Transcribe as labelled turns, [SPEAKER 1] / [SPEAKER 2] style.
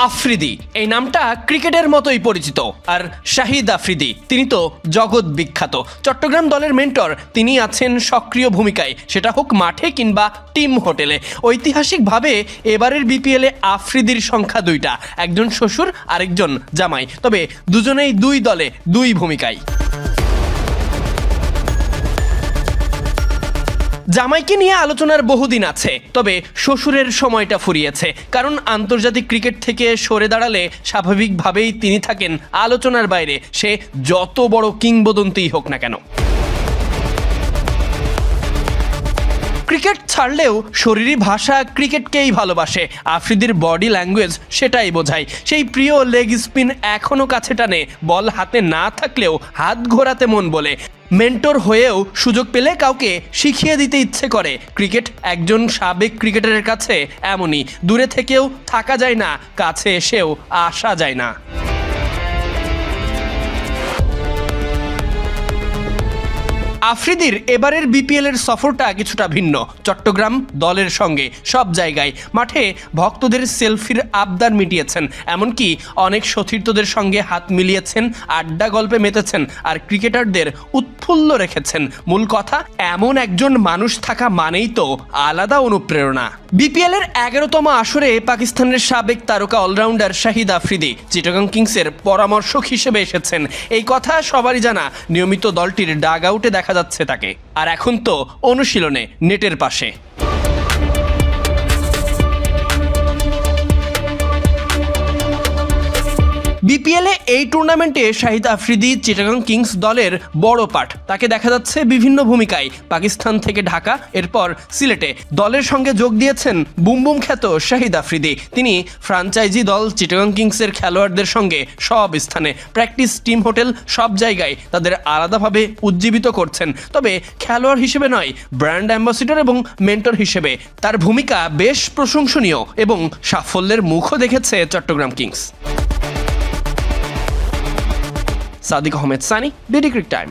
[SPEAKER 1] আফ্রিদি। এই নামটা ক্রিকেটের মতোই পরিচিত। আর শাহিদ আফ্রিদি, তিনি তো জগৎ বিখ্যাত। চট্টগ্রাম দলের মেন্টর, তিনি আছেন সক্রিয় ভূমিকায়। সেটা হোক মাঠে কিংবা টিম হোটেলে। ঐতিহাসিকভাবে এবারের বিপিএলে আফ্রিদির সংখ্যা দুইটা। একজন শ্বশুর, আরেকজন জামাই। তবে দুজনেই দুই দলে দুই ভূমিকায়। জামাইকে নিয়ে আলোচনার বহুদিন আছে, তবে শ্বশুরের সময়টা ফুরিয়েছে। কারণ আন্তর্জাতিক ক্রিকেট থেকে সরে দাঁড়ালে স্বাভাবিকভাবেই তিনি থাকেন আলোচনার বাইরে। সে যত বড় কিংবদন্তিই হোক না কেন। ক্রিকেট ছাড়লেও শরীরী ভাষা ক্রিকেটকেই ভালোবাসে। আফ্রিদির বডি ল্যাঙ্গুয়েজ সেটাই বোঝায়। সেই প্রিয় লেগ স্পিন এখনও কাছে টানে। বল হাতে না থাকলেও হাত ঘোরাতে মন বলে। মেন্টর হয়েও সুযোগ পেলে কাউকে শিখিয়ে দিতে ইচ্ছে করে। ক্রিকেট একজন সাবেক ক্রিকেটারের কাছে এমনই। দূরে থেকেও থাকা যায় না, কাছে এসেও আসা যায় না। আফ্রিদির এবারের বিপিএল এর সফরটা কিছুটা ভিন্ন। চট্টগ্রাম দলের সঙ্গে সব জায়গায় মাঠে ভক্তদের সেলফির আবদার মিটিয়েছেন। এমনকি অনেক সতীর্থদের সঙ্গে হাত মিলিয়েছেন, আড্ডা গল্পে মেতেছেন আর ক্রিকেটারদের উৎফুল্ল রেখেছেন। মূল কথা, এমন একজন মানুষ থাকা মানেই তো আলাদা অনুপ্রেরণা। বিপিএল এর এগারোতম আসরে পাকিস্তানের সাবেক তারকা অলরাউন্ডার শাহিদ আফ্রিদি চিটাগাং কিংসের পরামর্শক হিসেবে এসেছেন। এই কথা সবারই জানা। নিয়মিত দলটির ডাগ আউটে দেখা যাচ্ছে তাকে। আর এখন তো অনুশীলনে নেটের পাশে। বিপিএলে এই টুর্নামেন্টে শাহিদ আফ্রিদি চিটাগাং কিংস দলের বড় পাঠ। তাকে দেখা যাচ্ছে বিভিন্ন ভূমিকায়। পাকিস্তান থেকে ঢাকা, এরপর সিলেটে। দলের সঙ্গে যোগ দিয়েছেন বুমবুম খ্যাত শাহিদ আফ্রিদি। তিনি ফ্রাঞ্চাইজি দল চিটাগাং কিংসের খেলোয়াড়দের সঙ্গে সব স্থানে প্র্যাকটিস টিম হোটেল সব জায়গায় তাদের আলাদাভাবে উজ্জীবিত করছেন। তবে খেলোয়াড় হিসেবে নয় ব্র্যান্ড অ্যাম্বাসিডর এবং মেন্টর হিসেবে। তার ভূমিকা বেশ প্রশংসনীয় এবং সাফল্যের মুখও দেখেছে Chattogram Kings. Sadiq Ahmed Sunny D D Cric Time.